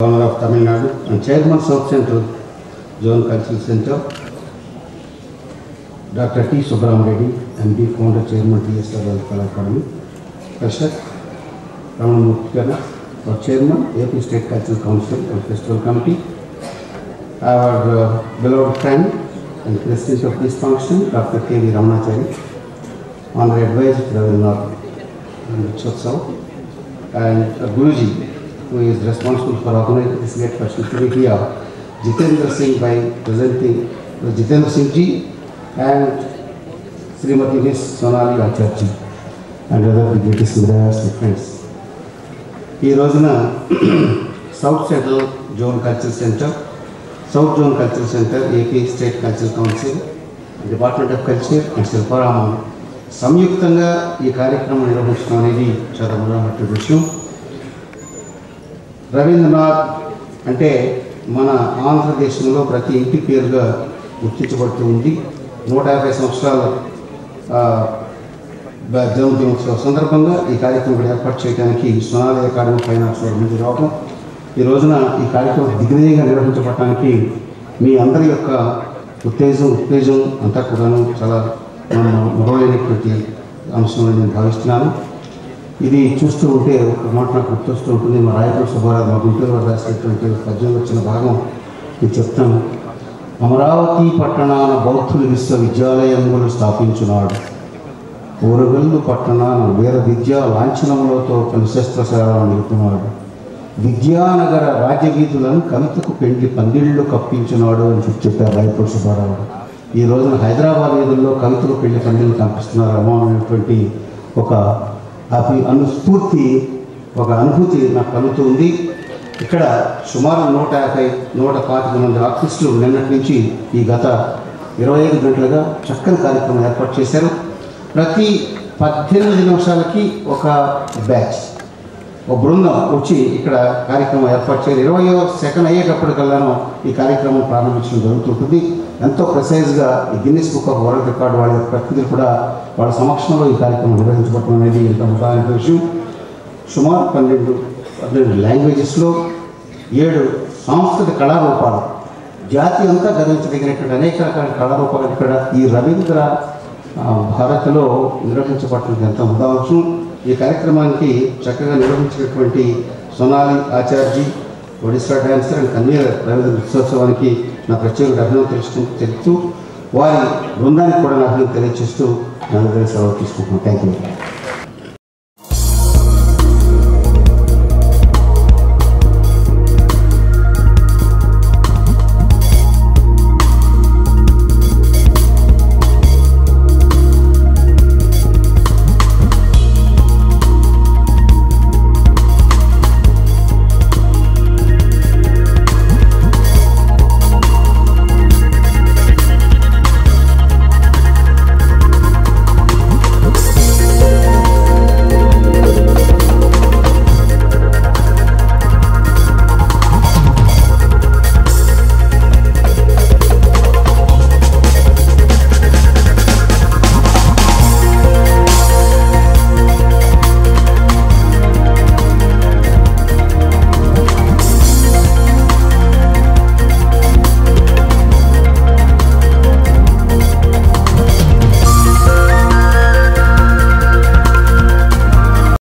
Governor of Tamil Nadu and Chairman South Central Zone Cultural Center, Dr. T. Subram Reddy, MD, Founder, Chairman, TSR Kala Academy, Prashad, Raman Mukherjee, our Chairman, AP State Cultural Council and Festival Committee, our uh, beloved friend and President of this function, Dr. K. V. Ramanachari, Honorary Advisor to Ravindranath Chotsav, and uh, Guruji, who is responsible for organizing this great festival here, Jitendra Singh by presenting uh, Jitendra Singh ji and Srimati Miss Sonali Acharji and other dignitaries and friends. ఈ రోజున south central zone cultural centre south zone cultural centre AP state cultural council department of culture and Shilparamam సంయుక్తంగా ఈ కార్యక్రమం నిర్వహించడం అనేది చాలా మనోహరమైన విషయం రవీంద్రనాథ్ అంటే మన ఆంధ్రదేశంలో ప్రతి ఇంటి పేరుగా గుర్తించబడుతూ ఉంది. నూట యాభై సంవత్సరాల జన్మదినోత్సవ సందర్భంగా ఈ కార్యక్రమం ఏర్పాటు చేయడానికి సోనాలి అకాడమీ ఫైనాన్స్ ఆర్ట్స్ వారి ముందు రావడం ఈ రోజున ఈ కార్యక్రమం దిగ్విజయంగా నిర్వహించబడటానికి మీ అందరి యొక్క ఉత్తేజం ఉత్తేజం అంతా కూడాను చాలా మరవలేనటువంటి అంశం నేను భావిస్తున్నాను. ఇది చూస్తూ ఉంటే ఒక మాట నాకు గుర్తొస్తూ ఉంటుంది. మా రాయపూర్ సుబ్బారావు మా గుంటూరు వారు రాసినటువంటి పద్యం వచ్చిన భాగం ఇది చెప్తాను. అమరావతి పట్టణాన బౌద్ధులు విశ్వవిద్యాలయములు స్థాపించున్నాడు ఊరగల్లు పట్టణాన వేద విద్యా లాంఛనములతో పలు శస్త్రశాలను నిలుపుతున్నాడు విద్యానగర రాజవీధులను కవితకు పెండి పందిళ్ళు కప్పించినాడు అని చెప్పి చెప్పారు రాయపూర్ సుబ్బారావు. ఈ రోజున హైదరాబాద్ వీధుల్లో కవితకు పెళ్ళి పందిళ్ళు కనిపిస్తున్నారు. అనేటువంటి ఒక అది అనుస్ఫూర్తి ఒక అనుభూతి నాకు కలుగుతుంది. ఇక్కడ సుమారు నూట యాభై నూట పాతిక మంది ఆర్టిస్టులు నిన్నటి నుంచి ఈ గత ఇరవై ఐదు గంటలుగా చక్కని కార్యక్రమం ఏర్పాటు చేశారు. ప్రతి పద్దెనిమిది నిమిషాలకి ఒక బ్యాచ్. ఒక బృందం వచ్చి ఇక్కడ కార్యక్రమం ఏర్పాటు చేయాలి. ఇరవయో సెకండ్ అయ్యేటప్పటికల్లాను ఈ కార్యక్రమం ప్రారంభించడం జరుగుతుంటుంది. ఎంతో ప్రెసైజ్గా ఈ Guinness book of world record వాళ్ళ ప్రతినిధులు కూడా వాళ్ళ సమక్షంలో ఈ కార్యక్రమం నిర్వహించబడటం అనేది ఎంత ముఖ్యమైన విషయం. సుమారు పన్నెండు పన్నెండు లాంగ్వేజెస్లో ఏడు సాంస్కృతిక కళారూపాలు జాతి అంతా గర్వించదగినటువంటి అనేక రకాల కళారూపాలు ఇక్కడ ఈ రవీంద్ర భారత్లో నిర్వహించబడుతుంది ఎంత ఉండవచ్చు ఈ కార్యక్రమానికి చక్కగా నిర్వహించినటువంటి Sonali Acharjee Odisha dancer and convener Ravindra నృత్యోత్సవానికి నా ప్రత్యేక అభినందన తెలుస్తూ తెలుపుతూ వారి బృందానికి కూడా నా అభినందన తెలియజేస్తూ నా దగ్గర సెలవు తీసుకుంటున్నాను. Thank you